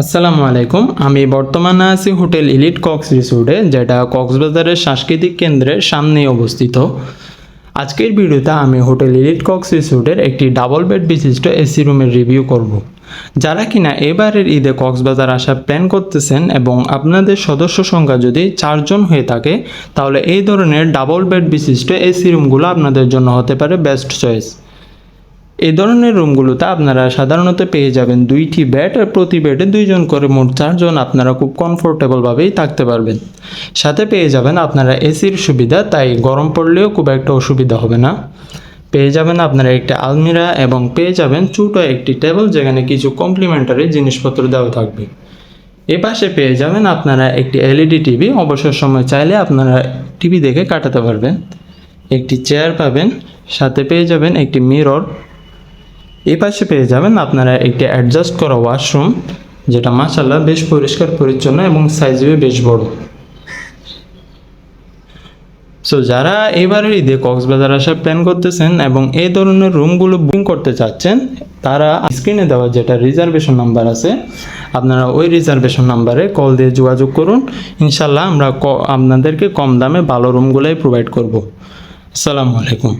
আসসালামু আলাইকুম। আমি বর্তমানে আছি হোটেল ইলিট কক্স রিসোর্টে, যেটা কক্সবাজারের সাংস্কৃতিক কেন্দ্রের সামনেই অবস্থিত। আজকের ভিডিওতে আমি হোটেল ইলিট কক্স রিসোর্টের একটি ডাবল বেড বিশিষ্ট এসি রুমের রিভিউ করব। যারা কিনা এবারের ঈদে কক্সবাজার আসার প্ল্যান করতেছেন এবং আপনাদের সদস্য সংখ্যা যদি চারজন হয়ে থাকে, তাহলে এই ধরনের ডাবল বেড বিশিষ্ট এসি রুমগুলো আপনাদের জন্য হতে পারে বেস্ট চয়েস। এই ধরনের রুমগুলোতে আপনারা সাধারণত পেয়ে যাবেন দুইটি বেড আর প্রতি বেডে দুইজন করে মোট চারজন আপনারা খুব কমফোর্টেবলভাবেই থাকতে পারবেন। সাথে পেয়ে যাবেন আপনারা এসির সুবিধা, তাই গরম পড়লেও খুব একটা অসুবিধা হবে না। পেয়ে যাবেন আপনারা একটি আলমিরা এবং পেয়ে যাবেন ছোটো একটি টেবিল যেখানে কিছু কমপ্লিমেন্টারি জিনিসপত্র দেওয়া থাকবে। এ পাশে পেয়ে যাবেন আপনারা একটি এলইডি টিভি অবসর সময় চাইলে আপনারা টিভি দেখে কাটাতে পারবেন। একটি চেয়ার পাবেন, সাথে পেয়ে যাবেন একটি মিরর এই পাশে পেয়ে যাবেন আপনারা একটি অ্যাডজাস্ট করা ওয়াশরুম যেটা মাসাল্লাহ বেশ পরিষ্কার, পরিচ্ছন্ন এবং সাইজেও বেশ বড়। সো যারা এবারের ঈদে কক্সবাজার আসার প্ল্যান করতেছেন এবং এই ধরনের রুমগুলো বুকিং করতে চাচ্ছেন, তারা স্ক্রিনে দেওয়া যেটা রিজার্ভেশন নাম্বার আছে, আপনারা ওই রিজার্ভেশন নাম্বারে কল দিয়ে যোগাযোগ করুন। ইনশাল্লাহ আমরা আপনাদেরকে কম দামে ভালো রুমগুলোই প্রোভাইড করব। আসসালামু আলাইকুম।